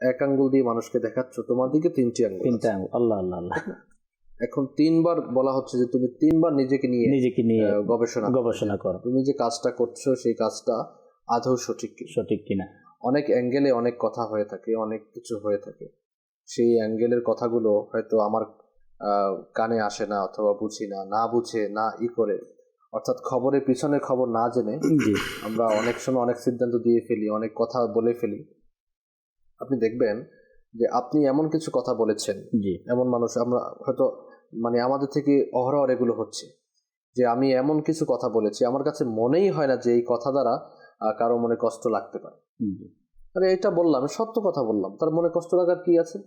এক আঙ্গুল দিয়ে মানুষকে দেখাচ্ছ তোমার দিকে তিনটি আঙ্গুল তিনটা আঙ্গুল আল্লাহ আল্লাহ আল্লাহ। এখন তিনবার বলা হচ্ছে যে তুমি তিনবার নিজেকে নিয়ে নিজেকে নিয়ে গবেষণা গবেষণা করো। তুমি যে কাজটা করছ সেই কাজটা আদৌ সঠিক কি সঠিক কিনা? অনেক অ্যাঙ্গেলে অনেক কথা হয়ে থাকে অনেক কিছু হয়ে থাকে। সেই অ্যাঙ্গেলের কথাগুলো হয়তো আমার কানে আসে না অথবা বুঝি না না বুঝে না ই করে। অর্থাৎ খবরের পিছনে খবর না জেনে আমরা অনেক সময় অনেক সিদ্ধান্ত দিয়ে ফেলি অনেক কথা বলে ফেলি। আপনি দেখবেন যে আপনি এমন কিছু কথা বলেছেন। জি। এমন মানুষ আমরা হয়তো মানে আমাদের থেকে অহরহ এগুলো হচ্ছে। যে আমি এমন কিছু কথা বলেছি আমার কাছে মনেই হয় না যে এই কথা দ্বারা কারও মনে কষ্ট লাগতে পারে। আরে এটা বললাম সত্য কথা বললাম। তার মনে কষ্ট লাগার কি আছে?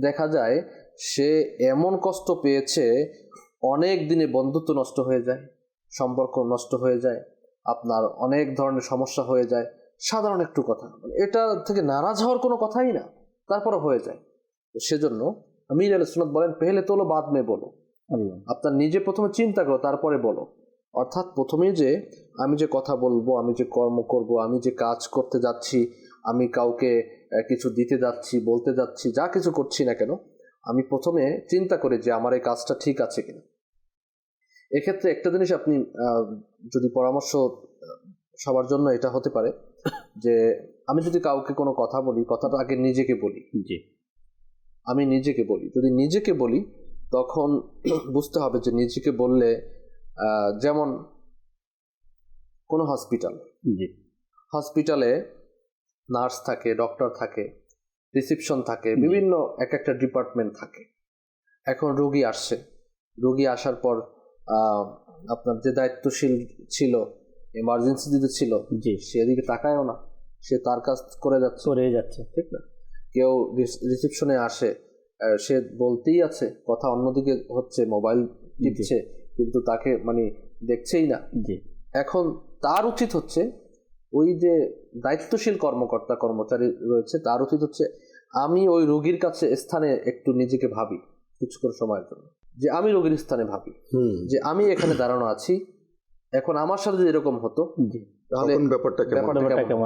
দেখা যায় সে এমন কষ্ট পেয়েছে অনেক দিনে বন্ধুত্ব নষ্ট হয়ে যায় সম্পর্ক নষ্ট হয়ে যায় আপনার অনেক ধরনের সমস্যা হয়ে যায় সাধারণ একটু কথা। মানে এটা থেকে নারাজ হওয়ার কোনো কথাই না। তারপরে হয়ে যায়। তো সেজন্য আমির আল সুনত বলেন পেহলে তোলো বাদ মে বলো। আপনার নিজে প্রথমে চিন্তা করো তারপরে বলো। অর্থাৎ প্রথমেই যে আমি যে কথা বলব আমি যে কর্ম করব আমি যে কাজ করতে যাচ্ছি আমি কাউকে কিছু দিতে যাচ্ছি বলতে যাচ্ছি যা কিছু করছি না কেন আমি প্রথমে চিন্তা করি যে আমার এই কাজটা ঠিক আছে কিনা। এক্ষেত্রে একটা জিনিস আপনি যদি পরামর্শ সবার জন্য এটা হতে পারে যে আমি যদি কাউকে কোনো কথা বলি কথাটা আগে নিজেকে বলি। জি। আমি নিজেকে বলি। যদি নিজেকে বলি তখন বুঝতে হবে যে নিজেকে বললে যেমন কোনো হসপিটাল জি। হসপিটালে নার্স থাকে ডক্টর থাকে রিসিপশন থাকে বিভিন্ন এক একটা ডিপার্টমেন্ট থাকে। এখন রোগী আসছে। রোগী আসার পর আপনার যে দায়িত্বশীল ছিল এমার্জেন্সি দিতে ছিল জি। সে এদিকে তাকায়ও না। সে তার কাজ করে যাচ্ছে। করে যাচ্ছে ঠিক না? কেউ রিসেপশনে আসে সে বলতেই আছে কথা অন্যদিকে হচ্ছে মোবাইল টিপছে কিন্তু তাকে মানে দেখছেই না। জি। এখন তার উচিত হচ্ছে ওই যে দায়িত্বশীল কর্মকর্তা কর্মচারী রয়েছে তার উচিত হচ্ছে আমি ওই রোগীর কাছে স্থানে একটু নিজেকে ভাবি কিছুক্ষণ সময়ের জন্য। যে আমি রোগীর স্থানে ভাবি হুম। যে আমি এখানে দাঁড়ানো আছি এখন আমার সাথে যদি এরকম হতো তাহলে ব্যাপারটা কেমন?